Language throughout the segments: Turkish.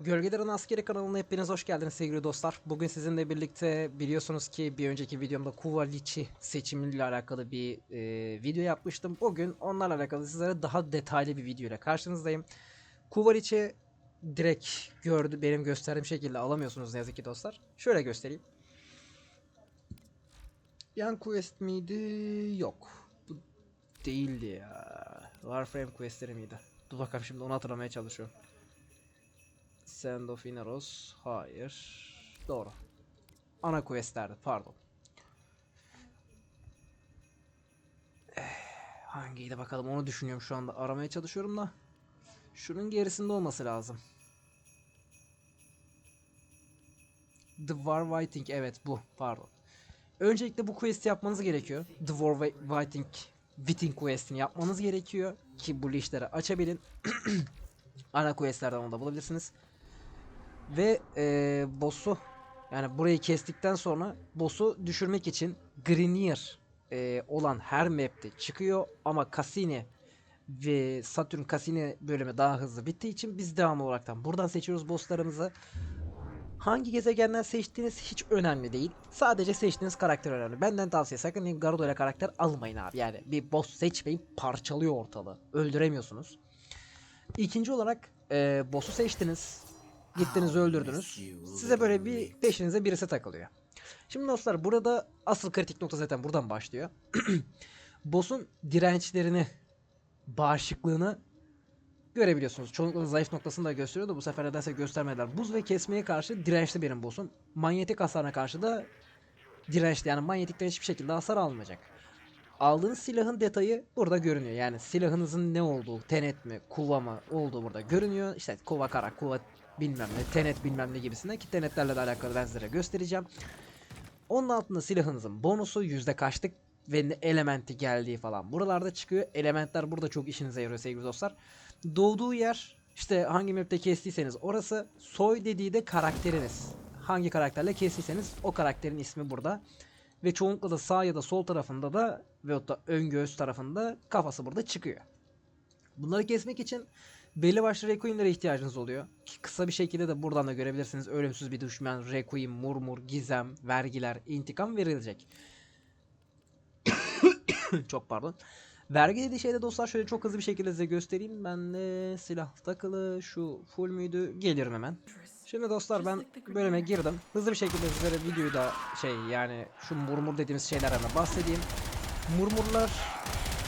Gölgelerin Askeri kanalına hepiniz hoş geldiniz sevgili dostlar. Bugün sizinle birlikte biliyorsunuz ki bir önceki videomda Kuvalici seçimiyle alakalı bir e, video yapmıştım. Bugün onlarla alakalı sizlere daha detaylı bir video ile karşınızdayım. Kuvalici direkt gördü benim gösterdiğim şekilde alamıyorsunuz ne yazık ki dostlar. Şöyle göstereyim. Yan quest miydi? Yok. Bu değildi ya. Warframe questleri miydi? Dur bakalım şimdi onu hatırlamaya çalışıyorum. Sand of Inaros. Hayır. Doğru. Ana questlerdi. Pardon. Eh, hangiydi bakalım onu düşünüyorum şu anda. Aramaya çalışıyorum da. Şunun gerisinde olması lazım. The War Waiting. Evet bu. Pardon. Öncelikle bu quest'i yapmanız gerekiyor. The War Wa- Waiting Waiting quest'ini yapmanız gerekiyor. Ki bu lişleri açabilin. Ana quest'lerden onu da bulabilirsiniz. Ve eee boss'u yani burayı kestikten sonra boss'u düşürmek için Grenier eee, olan her map'te çıkıyor ama Cassini ve Saturn Cassini bölümü daha hızlı bittiği için biz devam olaraktan buradan seçiyoruz bosslarımızı. Hangi gezegenden seçtiğiniz hiç önemli değil. Sadece seçtiğiniz karakter önemli. Benden tavsiye sakın Garuda ile karakter almayın abi. Yani bir boss seçmeyin parçalıyor ortalığı. Öldüremiyorsunuz. İkinci olarak eee boss'u seçtiniz. Gittiniz öldürdünüz. Size böyle bir peşinize birisi takılıyor. Şimdi dostlar burada asıl kritik nokta zaten buradan başlıyor. Boss'un dirençlerini, bağışıklığını görebiliyorsunuz. Çoğunlukla zayıf noktasını da gösteriyor da bu sefer nedense göstermediler. Buz ve kesmeye karşı dirençli benim boss'um. Manyetik hasarına karşı da dirençli. Yani manyetikten hiçbir şekilde hasar almayacak. Aldığınız silahın detayı burada görünüyor. Yani silahınızın ne olduğu, tenet mi, kuva mı olduğu burada görünüyor. İşte kuva kara, kuva bilmem ne, tenet bilmem ne gibisinden ki tenetlerle de alakalı ben size göstereceğim. Onun altında silahınızın bonusu yüzde kaçlık ve ne elementi geldiği falan buralarda çıkıyor. Elementler burada çok işinize yarıyor sevgili dostlar. Doğduğu yer işte hangi map'te kestiyseniz orası soy dediği de karakteriniz. Hangi karakterle kestiyseniz o karakterin ismi burada. Ve çoğunlukla da sağ ya da sol tarafında da veyahut da ön göğüs tarafında kafası burada çıkıyor. Bunları kesmek için belli başlı requiem'lere ihtiyacınız oluyor. Ki kısa bir şekilde de buradan da görebilirsiniz. Ölümsüz bir düşman, requiem, murmur, gizem, vergiler, intikam verilecek. çok pardon. Vergi dediği şeyde dostlar şöyle çok hızlı bir şekilde size göstereyim. Ben de silah takılı şu full müydü gelirim hemen. Şimdi dostlar ben bölüme girdim. Hızlı bir şekilde sizlere videoyu da şey yani şu murmur dediğimiz şeylerden de bahsedeyim. Murmurlar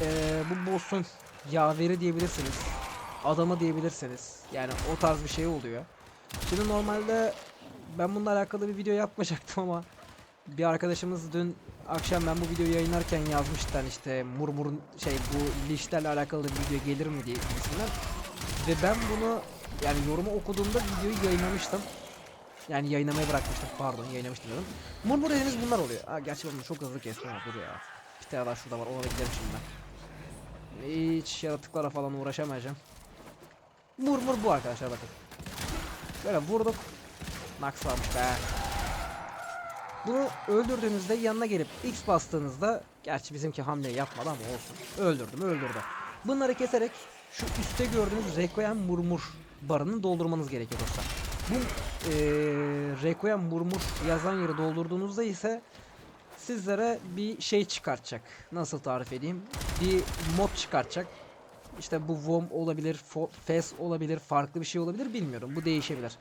eee, bu boss'un yaveri diyebilirsiniz. Adamı diyebilirsiniz. Yani o tarz bir şey oluyor. Şimdi normalde ben bununla alakalı bir video yapmayacaktım ama bir arkadaşımız dün akşam ben bu videoyu yayınlarken yazmıştı hani işte murmurun şey bu lişlerle alakalı bir video gelir mi diye gibisinden. Ve ben bunu yani yorumu okuduğumda videoyu yayınlamıştım. Yani yayınlamayı bırakmıştım pardon yayınlamıştım diyorum. Murmur dediğimiz bunlar oluyor. Aa, gerçi bunu çok hızlı kestim dur ya. Bir tane daha şurada var ona da gidelim şimdi ben. Hiç yaratıklara falan uğraşamayacağım. Murmur bu arkadaşlar bakın. Böyle vurduk. Max varmış be. Bunu öldürdüğünüzde yanına gelip X bastığınızda gerçi bizimki hamle yapmadı ama olsun. Öldürdüm öldürdü. Bunları keserek şu üstte gördüğünüz Requiem Murmur barını doldurmanız gerekiyor dostlar. Bu eee Requiem Murmur yazan yeri doldurduğunuzda ise sizlere bir şey çıkartacak. Nasıl tarif edeyim? Bir mod çıkartacak. İşte bu WOM olabilir, FES olabilir, farklı bir şey olabilir bilmiyorum. Bu değişebilir.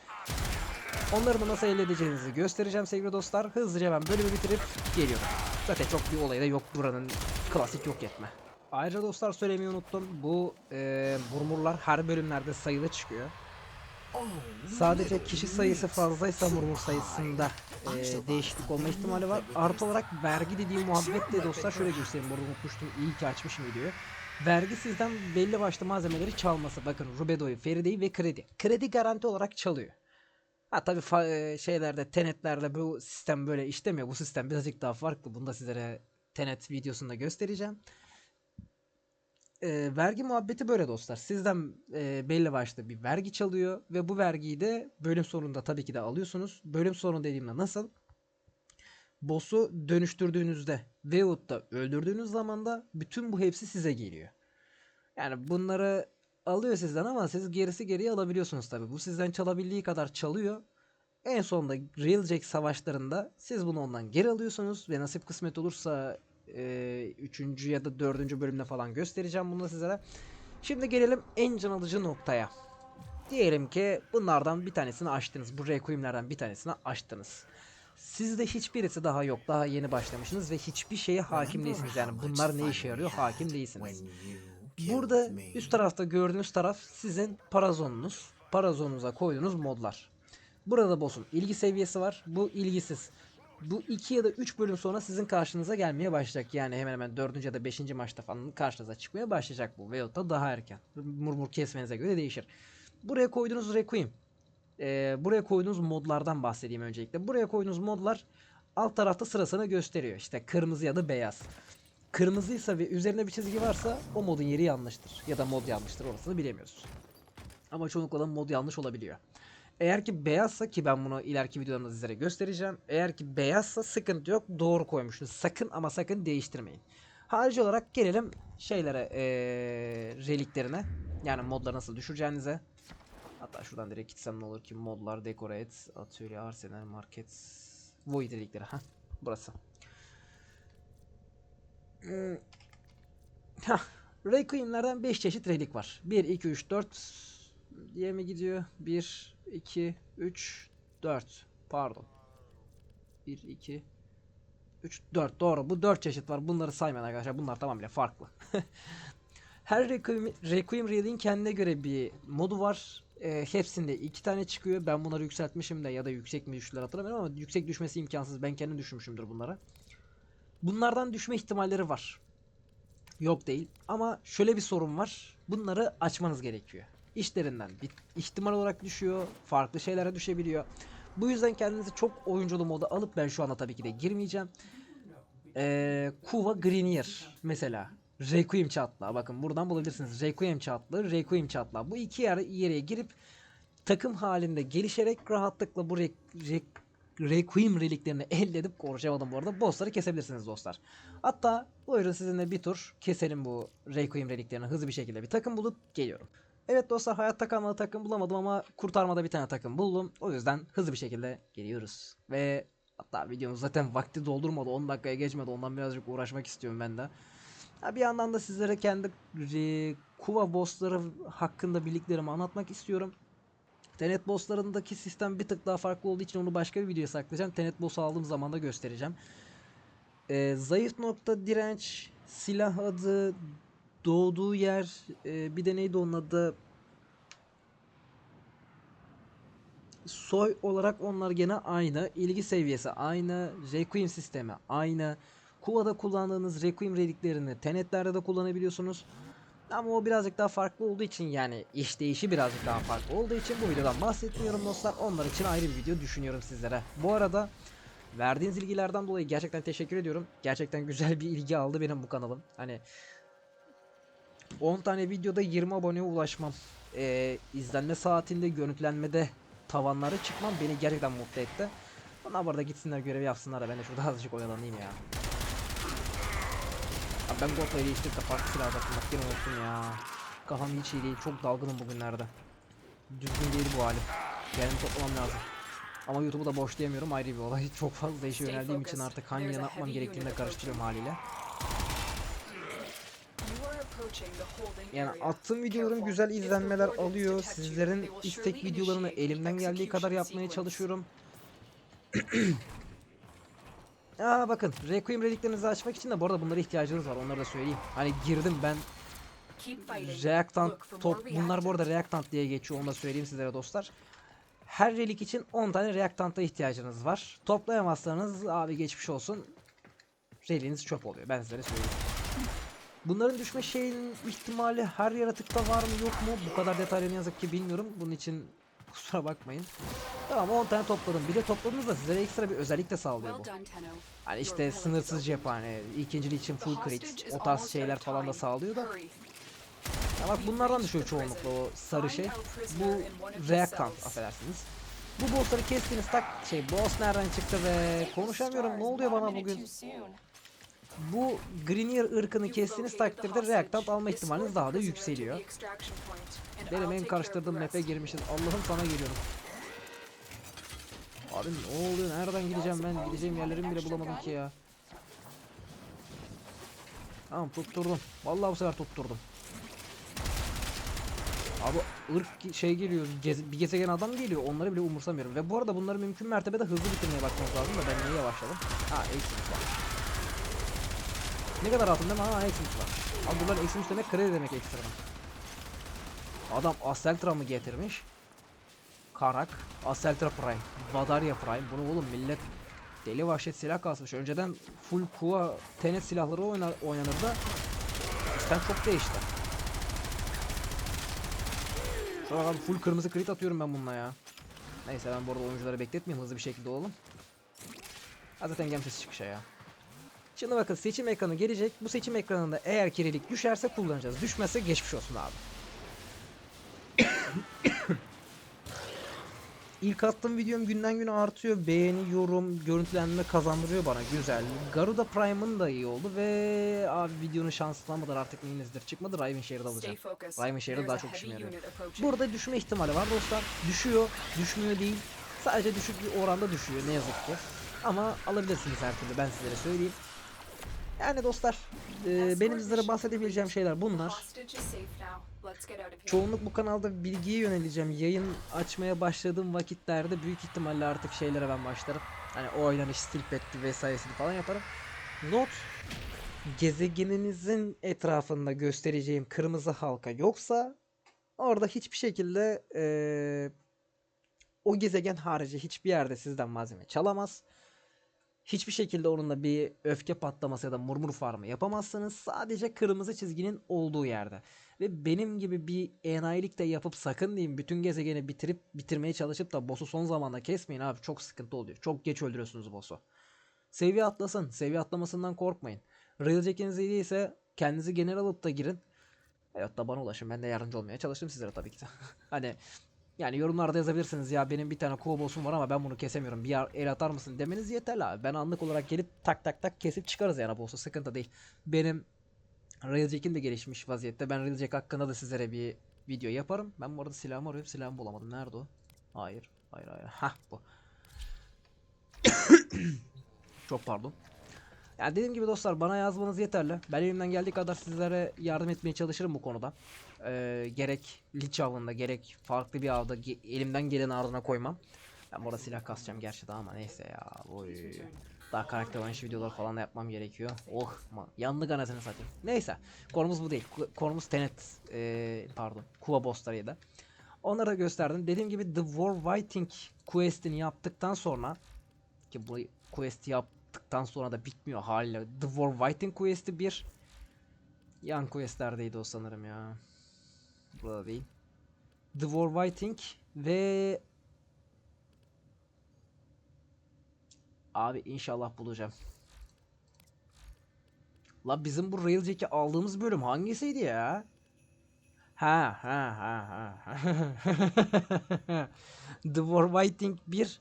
Onları da nasıl elde edeceğinizi göstereceğim sevgili dostlar. Hızlıca ben bölümü bitirip geliyorum. Zaten çok bir olayı da yok buranın klasik yok etme. Ayrıca dostlar söylemeyi unuttum. Bu e, murmurlar her bölümlerde sayılı çıkıyor. Sadece kişi sayısı fazlaysa murmur sayısında e, değişiklik olma ihtimali var. Artı olarak vergi dediğim muhabbet de dostlar şöyle göstereyim. Burada unutmuştum. İyi ki açmışım videoyu. Vergi sizden belli başlı malzemeleri çalması. Bakın Rubedo'yu, Feride'yi ve kredi. Kredi garanti olarak çalıyor. Ha tabii e, şeylerde, tenetlerde bu sistem böyle işlemiyor. Bu sistem birazcık daha farklı. Bunu da sizlere tenet videosunda göstereceğim. E, vergi muhabbeti böyle dostlar. Sizden e, belli başlı bir vergi çalıyor ve bu vergiyi de bölüm sonunda tabii ki de alıyorsunuz. Bölüm sonu dediğimde nasıl? Boss'u dönüştürdüğünüzde veyahut da öldürdüğünüz zaman da bütün bu hepsi size geliyor. Yani bunları alıyor sizden ama siz gerisi geriye alabiliyorsunuz tabi. Bu sizden çalabildiği kadar çalıyor. En sonunda Real Jack savaşlarında siz bunu ondan geri alıyorsunuz ve nasip kısmet olursa 3. ya da 4. bölümde falan göstereceğim bunu da sizlere. Şimdi gelelim en can alıcı noktaya. Diyelim ki bunlardan bir tanesini açtınız. Bu requiemlerden bir tanesini açtınız. Sizde hiçbirisi daha yok. Daha yeni başlamışsınız ve hiçbir şeye hakim değilsiniz. Yani bunlar ne işe yarıyor hakim değilsiniz. Burada üst tarafta gördüğünüz taraf sizin parazonunuz. Parazonunuza koyduğunuz modlar. Burada boss'un ilgi seviyesi var. Bu ilgisiz. Bu 2 ya da 3 bölüm sonra sizin karşınıza gelmeye başlayacak. Yani hemen hemen 4. ya da 5. maçta falan karşınıza çıkmaya başlayacak bu. Veyahut da daha erken. Murmur kesmenize göre değişir. Buraya koyduğunuz Requiem. Ee, buraya koyduğunuz modlardan bahsedeyim öncelikle. Buraya koyduğunuz modlar alt tarafta sırasını gösteriyor. İşte kırmızı ya da beyaz. Kırmızıysa ve üzerine bir çizgi varsa o modun yeri yanlıştır. Ya da mod yanlıştır orasını bilemiyoruz. Ama çoğunlukla da mod yanlış olabiliyor. Eğer ki beyazsa ki ben bunu ileriki videolarımda sizlere göstereceğim. Eğer ki beyazsa sıkıntı yok. Doğru koymuşsunuz. Sakın ama sakın değiştirmeyin. Harici olarak gelelim şeylere ee, reliklerine. Yani modları nasıl düşüreceğinize. Hatta şuradan direkt gitsem ne olur ki modlar, decorate, atölye, arsenal, market, void relikleri. ha burası. Hmm. Requiem'lerden 5 çeşit relik var. 1, 2, 3, 4 diye mi gidiyor? 1, 2, 3, 4. Pardon. 1, 2, 3, 4. Doğru. Bu 4 çeşit var. Bunları saymayın arkadaşlar. Bunlar tamamıyla farklı. Her Requiem, Requiem Reli'nin kendine göre bir modu var. E, hepsinde iki tane çıkıyor. Ben bunları yükseltmişim de ya da yüksek mi düştüler hatırlamıyorum ama yüksek düşmesi imkansız. Ben kendim düşmüşümdür bunlara. Bunlardan düşme ihtimalleri var. Yok değil. Ama şöyle bir sorun var. Bunları açmanız gerekiyor. İşlerinden bir ihtimal olarak düşüyor. Farklı şeylere düşebiliyor. Bu yüzden kendinizi çok oyunculu moda alıp ben şu anda tabii ki de girmeyeceğim. Ee, Kuva Grenier mesela. Requiem çatlağı. Bakın buradan bulabilirsiniz. Requiem çatlağı, Requiem çatlağı. Bu iki yer, yere girip takım halinde gelişerek rahatlıkla bu re, re, Requiem reliklerini elde edip konuşamadım bu arada. Bossları kesebilirsiniz dostlar. Hatta buyurun sizinle bir tur keselim bu Requiem reliklerini hızlı bir şekilde bir takım bulup geliyorum. Evet dostlar hayatta kalmalı takım bulamadım ama kurtarmada bir tane takım buldum. O yüzden hızlı bir şekilde geliyoruz. Ve hatta videomuz zaten vakti doldurmadı 10 dakikaya geçmedi ondan birazcık uğraşmak istiyorum ben de. Ha, bir yandan da sizlere kendi e, Kuva bossları hakkında bildiklerimi anlatmak istiyorum. Tenet bosslarındaki sistem bir tık daha farklı olduğu için onu başka bir videoya saklayacağım. Tenet boss aldığım zaman da göstereceğim. Ee, zayıf nokta direnç, silah adı, doğduğu yer, e, bir de neydi onun adı? Soy olarak onlar gene aynı. İlgi seviyesi aynı. Requiem sistemi aynı. Kuva'da kullandığınız Requiem reliklerini Tenet'lerde de kullanabiliyorsunuz. Ama o birazcık daha farklı olduğu için yani işleyişi birazcık daha farklı olduğu için bu videodan bahsetmiyorum dostlar. Onlar için ayrı bir video düşünüyorum sizlere. Bu arada verdiğiniz ilgilerden dolayı gerçekten teşekkür ediyorum. Gerçekten güzel bir ilgi aldı benim bu kanalım. Hani 10 tane videoda 20 aboneye ulaşmam. Ee, izlenme saatinde, görüntülenmede tavanlara çıkmam beni gerçekten mutlu etti. Onlar bu arada gitsinler görev yapsınlar da ben de şurada azıcık oyalanayım ya. Ben Gota'yı değiştirip de farklı silah bakmak yine olsun ya. Kafam hiç iyi değil. Çok dalgınım bugünlerde. Düzgün değil bu halim. Kendimi toplamam lazım. Ama YouTube'u da boşlayamıyorum ayrı bir olay. Çok fazla işe yöneldiğim için artık hangi ne yapmam gerektiğini de karıştırıyorum haliyle. Yani attığım videolarım güzel izlenmeler alıyor. Sizlerin istek videolarını elimden geldiği kadar yapmaya çalışıyorum. Aa bakın Requiem reliklerinizi açmak için de bu arada bunlara ihtiyacınız var onları da söyleyeyim. Hani girdim ben Reactant top bunlar bu arada Reactant diye geçiyor onu da söyleyeyim sizlere dostlar. Her relik için 10 tane Reactant'a ihtiyacınız var. Toplayamazsanız abi geçmiş olsun. Reliğiniz çöp oluyor ben sizlere söyleyeyim. Bunların düşme şeyinin ihtimali her yaratıkta var mı yok mu? Bu kadar detaylı yazık ki bilmiyorum. Bunun için kusura bakmayın. Tamam 10 tane topladım. Bir de topladığınızda size ekstra bir özellik de sağlıyor bu. Hani işte sınırsız cephane, ikincili için full crit, o tarz şeyler falan da sağlıyor da. Ya bak bunlardan düşüyor çoğunlukla o sarı şey. Bu reactant affedersiniz. Bu bossları kestiğiniz tak şey boss nereden çıktı ve konuşamıyorum ne oluyor bana bugün. Bu Grenier ırkını kestiğiniz takdirde reaktant alma ihtimaliniz daha da yükseliyor. Benim en karıştırdığım map'e girmişiz. Allah'ım sana geliyorum. Abi ne oluyor? Nereden gideceğim ben? Gideceğim yerlerimi bile bulamadım ki ya. Tamam tutturdum. Vallahi bu sefer tutturdum. Abi ırk şey geliyor, gez- bir gezegen adam geliyor. Onları bile umursamıyorum. Ve bu arada bunları mümkün mertebede hızlı bitirmeye bakmamız lazım da ben niye yavaşladım? Ha, Exodus var. Ne kadar altın değil mi? Ha, Exodus var. Abi bunlar Exodus demek kredi demek ekstradan. Adam Aseltra mı getirmiş? Karak, Aseltra Prime, Vadarya Prime. Bunu oğlum millet deli vahşet silah kasmış. Önceden full kuva tenet silahları oynar, oynanırdı. Sistem çok değişti. Şu an full kırmızı crit atıyorum ben bununla ya. Neyse ben bu arada oyuncuları bekletmeyeyim hızlı bir şekilde olalım. Ha zaten sesi çıkışa ya. Şimdi bakın seçim ekranı gelecek. Bu seçim ekranında eğer kirilik düşerse kullanacağız. Düşmezse geçmiş olsun abi. İlk attığım videom günden güne artıyor. Beğeni, yorum, görüntülenme kazandırıyor bana. Güzel. Garuda Prime'ın da iyi oldu ve abi videonun şanslamadır artık neyinizdir. Çıkmadı Riven Share'ı da alacağım. Riven Share'ı daha çok işime yarıyor. Burada düşme ihtimali var dostlar. Düşüyor, düşmüyor değil. Sadece düşük bir oranda düşüyor ne yazık ki. Ama alabilirsiniz her türlü ben sizlere söyleyeyim. Yani dostlar e, benim sizlere bahsedebileceğim şeyler bunlar. Çoğunluk bu kanalda bilgiye yöneleceğim. Yayın açmaya başladığım vakitlerde büyük ihtimalle artık şeylere ben başlarım. Hani o oynanış, stilpetti vesairesini falan yaparım. Not gezegeninizin etrafında göstereceğim kırmızı halka yoksa orada hiçbir şekilde eee, o gezegen harici hiçbir yerde sizden malzeme çalamaz. Hiçbir şekilde onunla bir öfke patlaması ya da murmur farmı yapamazsınız. Sadece kırmızı çizginin olduğu yerde. Ve benim gibi bir enayilik de yapıp sakın diyeyim bütün gezegeni bitirip bitirmeye çalışıp da boss'u son zamanda kesmeyin abi. Çok sıkıntı oluyor. Çok geç öldürüyorsunuz boss'u. Seviye atlasın. Seviye atlamasından korkmayın. Railjack'iniz iyi değilse kendinizi genel alıp da girin. Evet da bana ulaşın. Ben de yardımcı olmaya çalıştım sizlere tabii ki de. hani yani yorumlarda yazabilirsiniz ya benim bir tane kova boss'um var ama ben bunu kesemiyorum. Bir el atar mısın demeniz yeterli abi. Ben anlık olarak gelip tak tak tak kesip çıkarız yani boss'u. Sıkıntı değil. Benim Railjack'im de gelişmiş vaziyette. Ben Railjack hakkında da sizlere bir video yaparım. Ben bu arada silahımı arıyorum. Silahımı bulamadım. Nerede o? Hayır. Hayır hayır. Hah bu. Çok pardon. Yani dediğim gibi dostlar bana yazmanız yeterli. Ben elimden geldiği kadar sizlere yardım etmeye çalışırım bu konuda. Ee, gerek linç avında gerek farklı bir avda ge- elimden gelen ardına koymam. Ben burada silah kasacağım gerçi de ama neyse ya. Oy. Daha karakter oynayış videoları falan da yapmam gerekiyor. Oh ma yandı anasını satayım. Neyse konumuz bu değil. Konumuz Tenet ee, pardon Kuva bosslarıydı. Onları da gösterdim. Dediğim gibi The War Fighting quest'ini yaptıktan sonra ki bu quest yaptıktan sonra da bitmiyor haliyle. The War Fighting quest'i bir yan questlerdeydi o sanırım ya. Burada değil. The War Fighting ve Abi inşallah bulacağım. La bizim bu Railjack'i aldığımız bölüm hangisiydi ya? Ha ha ha ha. The War Fighting 1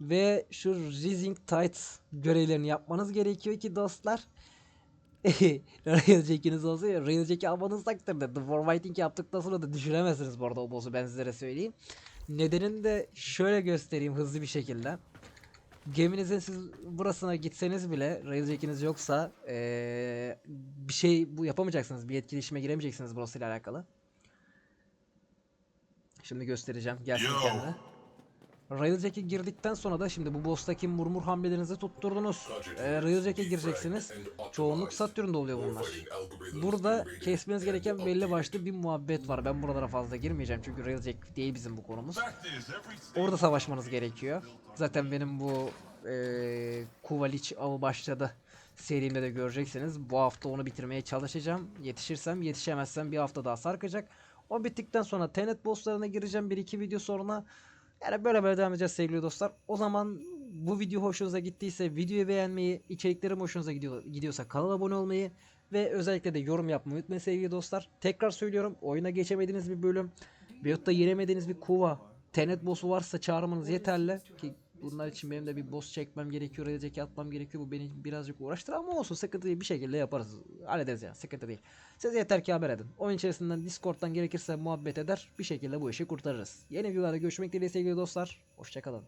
ve şu Rising Tide görevlerini yapmanız gerekiyor ki dostlar. Railjack'iniz olsa ya Railjack'i almanız takdirde The War Fighting yaptıktan sonra da düşüremezsiniz bu arada o boss'u ben sizlere söyleyeyim. Nedenini de şöyle göstereyim hızlı bir şekilde. Geminizin siz burasına gitseniz bile Railjack'iniz yoksa eee, bir şey bu yapamayacaksınız. Bir etkileşime giremeyeceksiniz burasıyla alakalı. Şimdi göstereceğim. Gelsin kendine. Railjack'e girdikten sonra da şimdi bu boss'taki murmur hamlelerinizi tutturdunuz. Ee, Railjack'e gireceksiniz. Çoğunluk Satürn'de oluyor bunlar. Burada kesmeniz gereken belli başlı bir muhabbet var. Ben buralara fazla girmeyeceğim çünkü Railjack değil bizim bu konumuz. Orada savaşmanız gerekiyor. Zaten benim bu eee Kuvaliç avı başladı. Serimde de göreceksiniz. Bu hafta onu bitirmeye çalışacağım. Yetişirsem yetişemezsem bir hafta daha sarkacak. O bittikten sonra Tenet bosslarına gireceğim. Bir iki video sonra. Yani böyle böyle devam edeceğiz sevgili dostlar. O zaman bu video hoşunuza gittiyse videoyu beğenmeyi, içeriklerim hoşunuza gidiyor, gidiyorsa kanala abone olmayı ve özellikle de yorum yapmayı unutmayın sevgili dostlar. Tekrar söylüyorum oyuna geçemediğiniz bir bölüm veyahut da yenemediğiniz bir kuva Tenet boss'u varsa çağırmanız yeterli ki Bunlar için benim de bir boss çekmem gerekiyor, redeki atmam gerekiyor. Bu beni birazcık uğraştırır ama olsun sıkıntı değil. Bir şekilde yaparız. Hallederiz yani sıkıntı değil. Siz yeter ki haber edin. Oyun içerisinden Discord'dan gerekirse muhabbet eder. Bir şekilde bu işi kurtarırız. Yeni videolarda görüşmek dileğiyle sevgili dostlar. Hoşçakalın.